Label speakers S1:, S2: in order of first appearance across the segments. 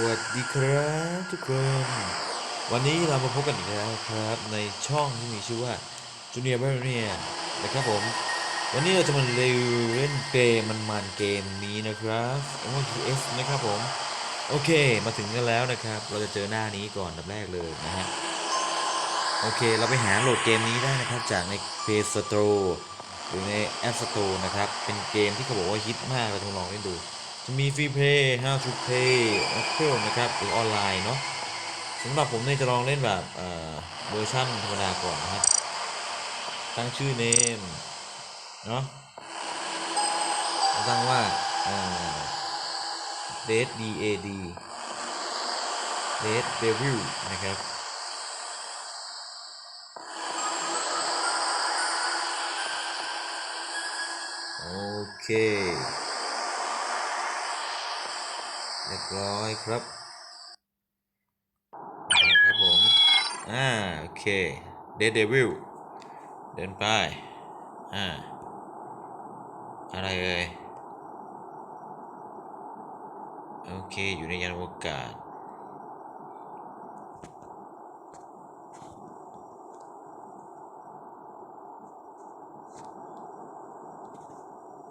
S1: วัสดีครับทุกคน วันนี้เรามาพบกันอีกแล้วครับในช่องที่มีชื่อว่า Junior b a r o n i a นะครับผม วันนี้เราจะมาเล่นเกมมันๆเกมนี้นะครับ OKS นะครับผม โอเคมาถึงกันแล้วนะครับ เราจะเจอหน้านี้ก่อนดับแรกเลยนะฮะ โอเคเราไปหาโหลดเกมนี้ได้นะครับจากใน Play Store หรือใน App Store นะครับ เป็นเกมที่เขาบอกว่าฮิตมากเราต้องลองเล่นดู จะมีฟรีเพย์ How to Play o f f i c i a l นะครับหรือออนไลน์เนาะสำหรับผมเนี่ยจะลองเล่นแบบเอ่อเวอร์ชันธรรมดาก่อนนะครับ ตั้งชื่อเนมเนาะตั้งว่าเอ่อ Dead D A D Dead Devil นะครับโอเค รียบร้อยครับครับผม อ่า โอเค Dead Devil เดินไป อ่า อะไรเอ่ย โอเค อยู่ในยานอวกาศ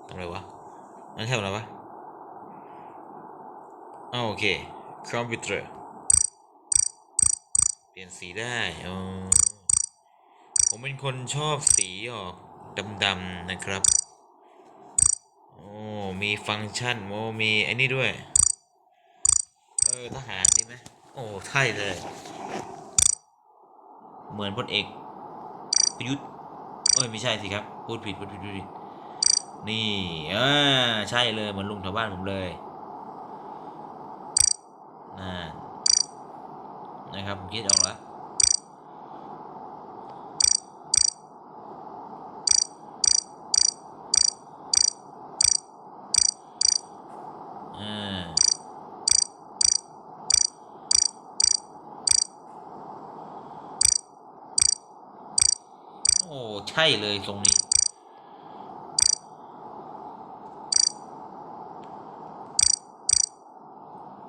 S1: ทำอะไรวะนั่นทำอะไรวะ โอเค คอมพิวเตอร์ เปลี่ยนสีได้อ๋อผมเป็นคนชอบสีออกดำๆนะครับ โอ้ มีฟังก์ชันโมมีไอ้นี่ด้วย เออ ทหารดีไหมโอ้ ใช่เลย เหมือนพลเอกประยุทธ์เอ้ย ไม่ใช่สิครับ พูดผิด พูดผิดพูดผิดนี่ อ่า ใช่เลย เหมือนลุงแถวบ้านผมเลยน่า นะครับผมคิดออกแล้วอ่าโอ้ ใช่เลยทรงนี้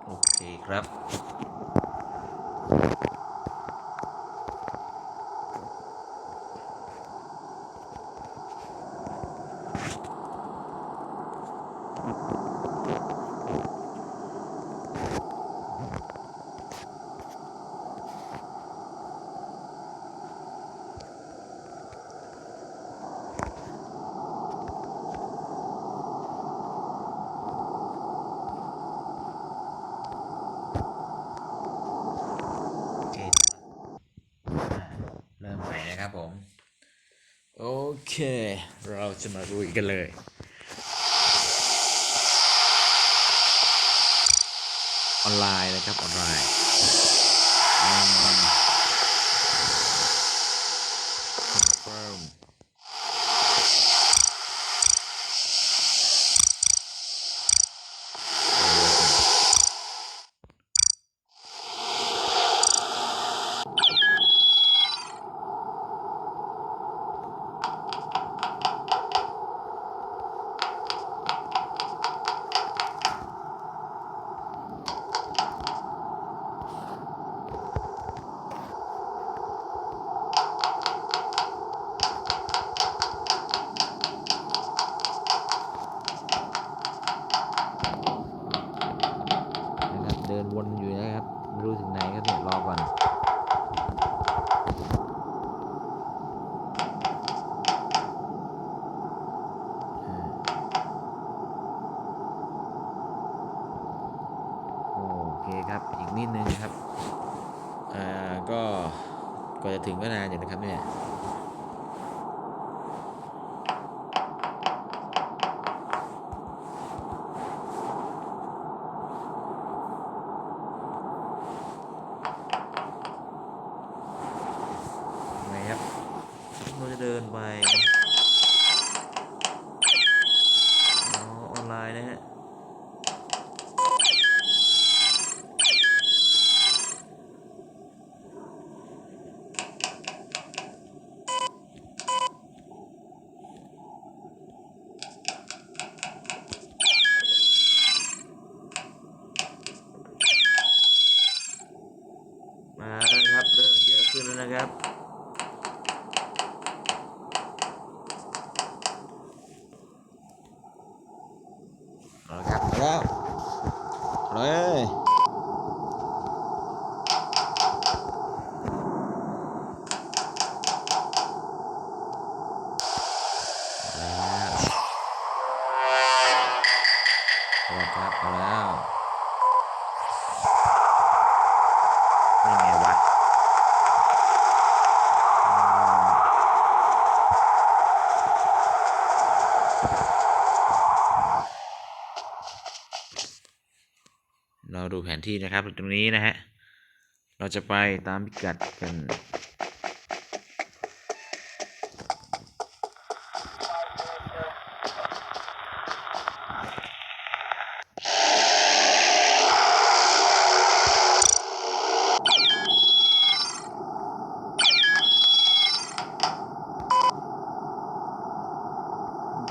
S1: โอเคครับ Thank you. เค เราจะมาลุยกันเลย ออนไลน์นะครับ ออนไลน์อืม confirm นะครับเดิน วนอยู่นะครับไม่รู้ถึงไหนครับเนี่ยรอก่อนโอเคครับ อีกนิดนึงครับ อ่า ก็กว่าจะถึงก็นานอยู่นะครับเนี่ย ไปออนไลน์นะฮะมาแล้วครับ เริ่มเยอะขึ้นแล้วนะครับ ที่นะครับตรงนี้นะฮะ เราจะไปตามพิกัดกัน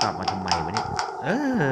S1: กลับมาทำไมวะเนี่ย เอ้ย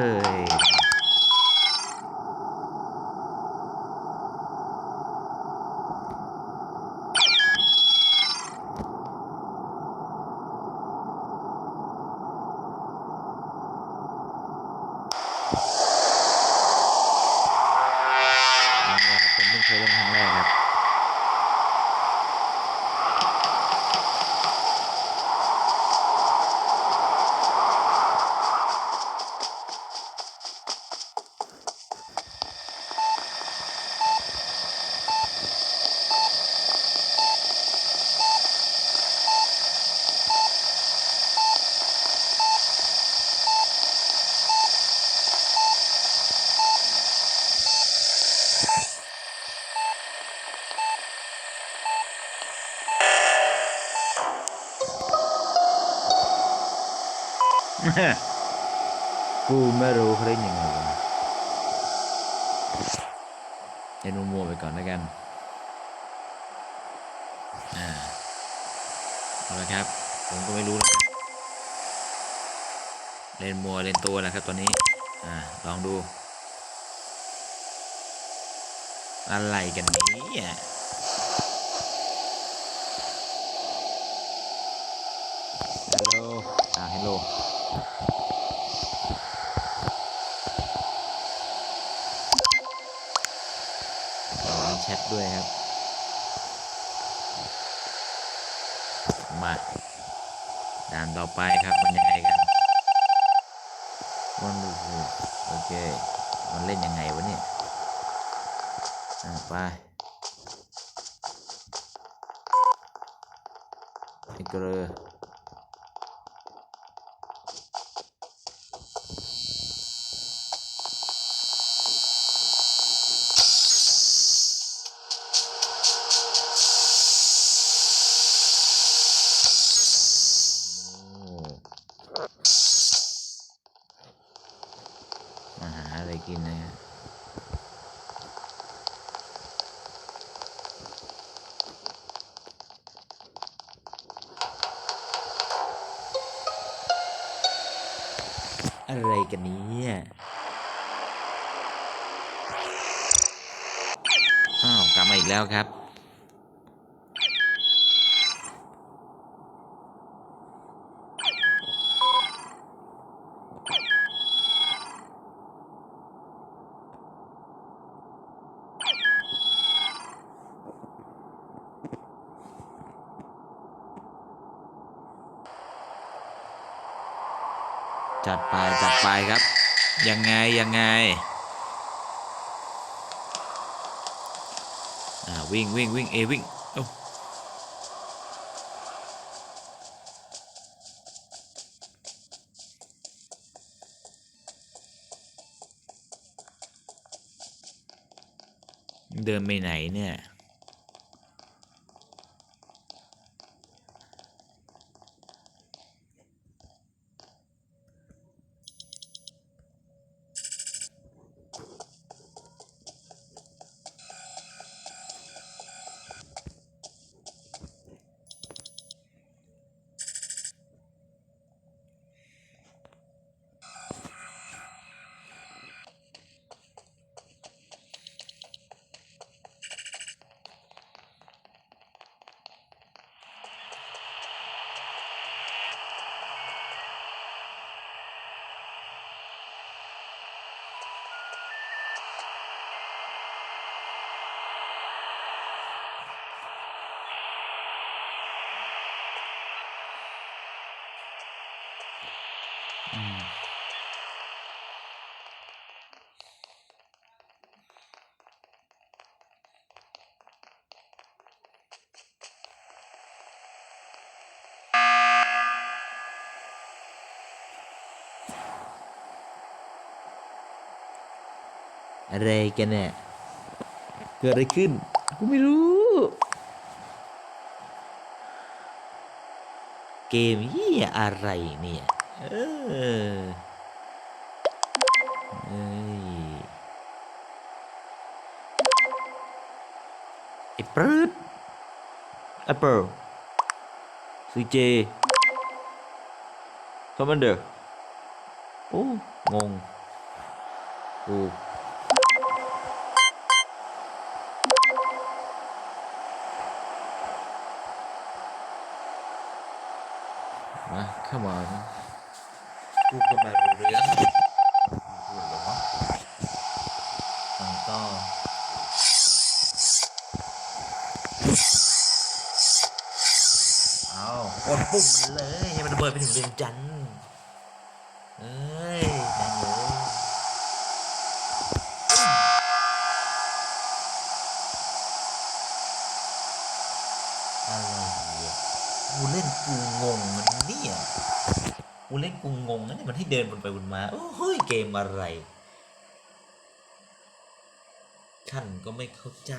S1: กูไม่รู้เขาเล่นยังไงวะเล่นมัวๆไปก่อนแล้วกันอ่าเอาละครับ ผมก็ไม่รู้นะครับเล่นมัวเล่นตัวนะครับตอนนี้ อ่า ลองดู อะไรกันนี้ฮัลโหล อ่าฮัลโหล มีแชทด้วยครับ มาด่านต่อไปครับ มันยังไงกันวันดูโอเค มันเล่นยังไงวะเนี่ยไป อะไรกันเนี้อ้าว กลับมาอีกแล้วครับ จัดไป จัดไปครับ ยังไง ยังไง อ่า วิ่งวิ่งวิ่งเอวิ่งโอ้เดินไปไหนเนี่ย อะไรกันเนี่ยเกิดอะไรขึ้นกูไม่รู้ เกมเหียอะไรเนี่ยเออเอ้ยไอ้ปรืดแอปเปิลซีเจคอมมานเดอร์โอ้ งงกู มาเข้ามาพูดกันแบบรู้เรื่องพูดเหรอฟังต่อเอากดปุ่มมันเลยให้มันระเบิดไปถึงเรียงจันทร์เอ้ยแม่งเลยอะไรเนี่ย กูเล่นกูงงมันเนี่ยกูเล่นกูงงนะเนี่ยมันให้เดินบนไปบนมาโอ้เฮ้ยเกมอะไรฉันก็ไม่เข้าใจ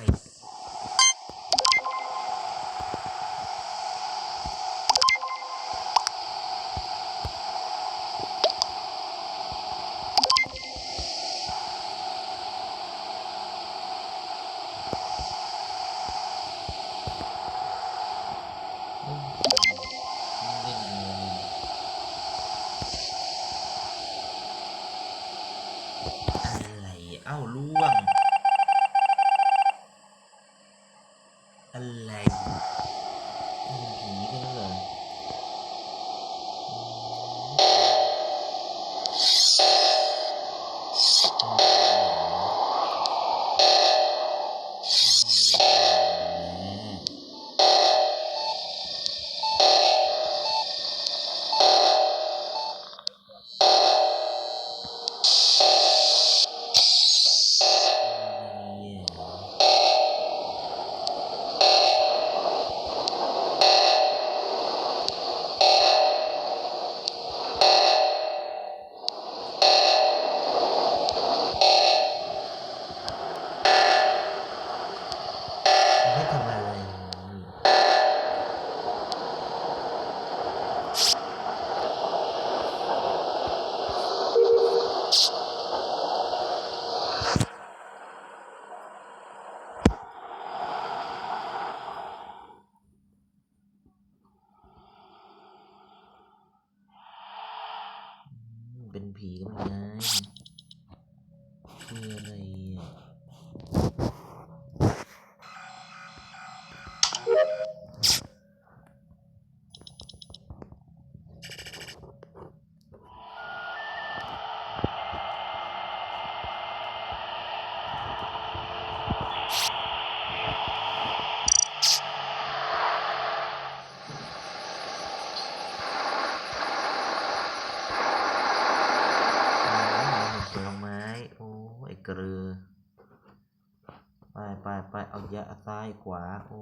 S1: ะซ้ายขวา โอ้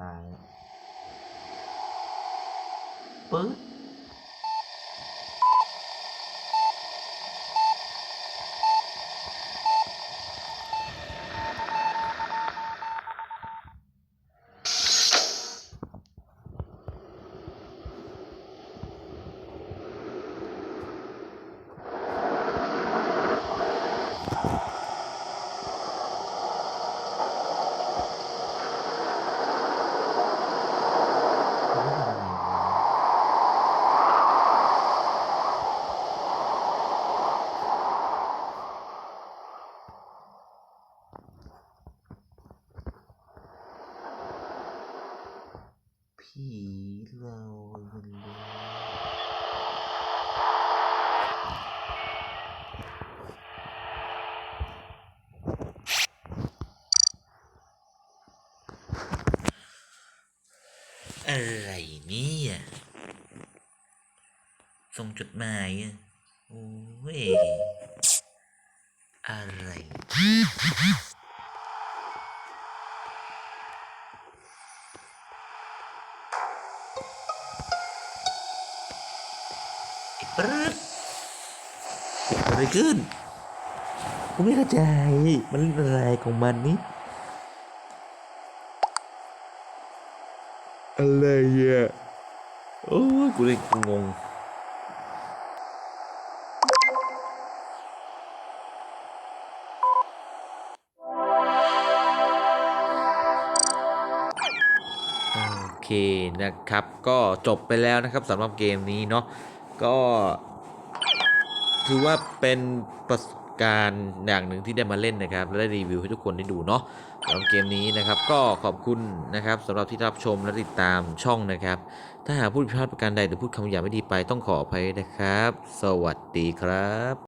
S1: ตายแล้วปึ๊ดไม่ทำอะไรวะ ส่งจดห มายอะโอ้ย อะไรอ้ปรึ๊ดอะไรขึ้นผมไม่เข้าใจ มันองอะไรของมันนี่อะไรอะโอ้ยกูเลยงง เคนะครับ ก็จบไปแล้วนะครับสำหรับเกมนี้เนาะก็ถือว่าเป็นประสบการณ์อย่างหนึ่งที่ได้มาเล่นนะครับ และได้รีวิวให้ทุกคนได้ดูเนาะสำหรับเกมนี้นะครับ ก็ขอบคุณนะครับสำหรับที่รับชมและติดตามช่องนะครับ ถ้าหากพูดผิดพลาดประการใดหรือพูดคำหยาบไม่ดีไปต้องขออภัยนะครับ สวัสดีครับ